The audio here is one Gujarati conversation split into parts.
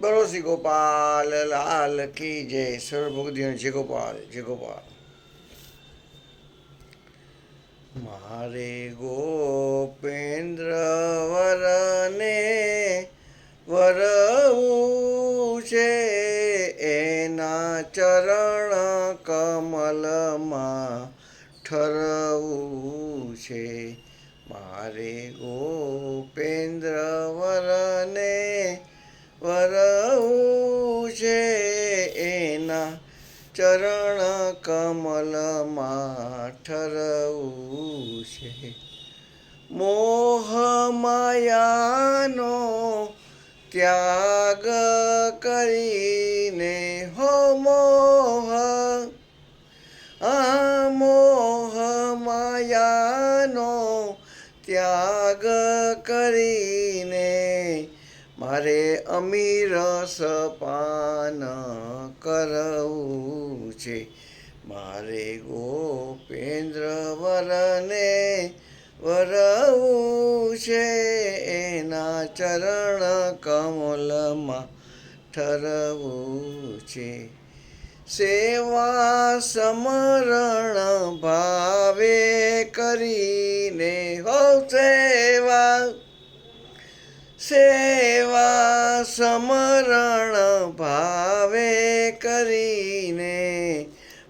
બોલો શ્રી ગોપાલ લાલ કી જય સર્વભક્તિઓ જય ગોપાલ જય ગોપાલ મારે ગોપેન્દ્ર વરને વરવું છે એના ચરણ કમલમાં ઠરવું છે મારે ગોપેન્દ્ર ચરણ કમલમાં ઠરવું છે. મોહ માયાનો ત્યાગ કરીને હો મોહ, આ મોહ માયાનો ત્યાગ કરીને મારે અમીર સપાન કરવું છે. મારે ગોપેન્દ્ર વરને વરવું છે. એના ચરણ કમલમાં ઠરવું છે. સેવા સમરણ ભાવે કરીને હો સેવા સેવા સમરણ ભાવે કરીને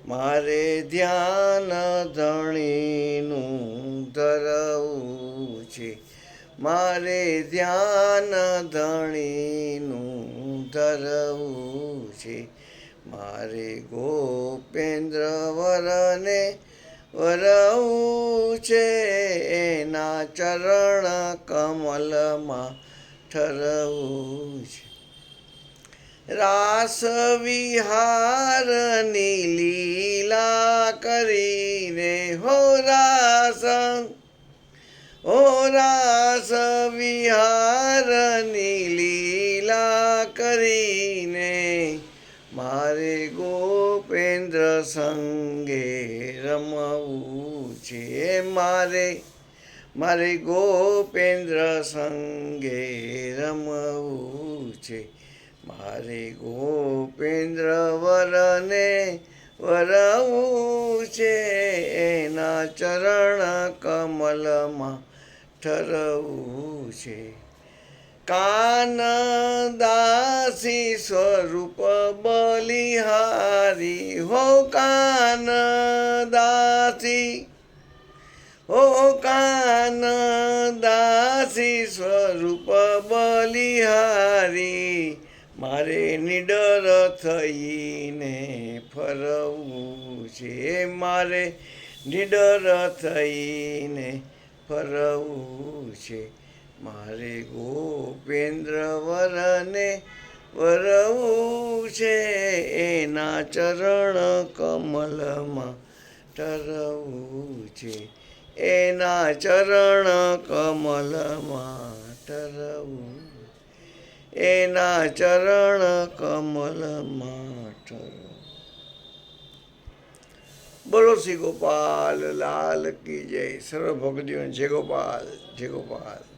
મારે ધ્યાન ધણીનું ધરવું છે. મારે ધ્યાન ધણીનું ધરવું છે. મારે ગોપેન્દ્ર વરને વરવું છે. એના ચરણ કમલમાં ઠરવું છે. રાસ વિહારની લીલા કરીને, હો રાસ હો રાસ વિહારની લીલા કરીને, મારે ગોપેન્દ્ર સંગે રમવું છે મારે. મારે ગોપેન્દ્ર સંગે રમવું છે. મારે ગોપેન્દ્ર વરને વરવું છે. એના ચરણ કમલમાં ઠરવું છે. કાન દાસી સ્વરૂપ બલિહારી હો કાન સ્વરૂપ બલિહારી મારે નિડર થઈને ફરવું છે. મારે નિડર થઈને ફરવું છે. મારે ગોપેન્દ્ર વરને વરવું છે. એના ચરણ કમલમાં ટરવું છે. એના ચરણ કમલમાં ઠરવું એના ચરણ કમલમાં ઠરવું બોલો શ્રી ગોપાલ, લાલ કી જય. સર્વ ભક્તિઓ જય ગોપાલ જય ગોપાલ.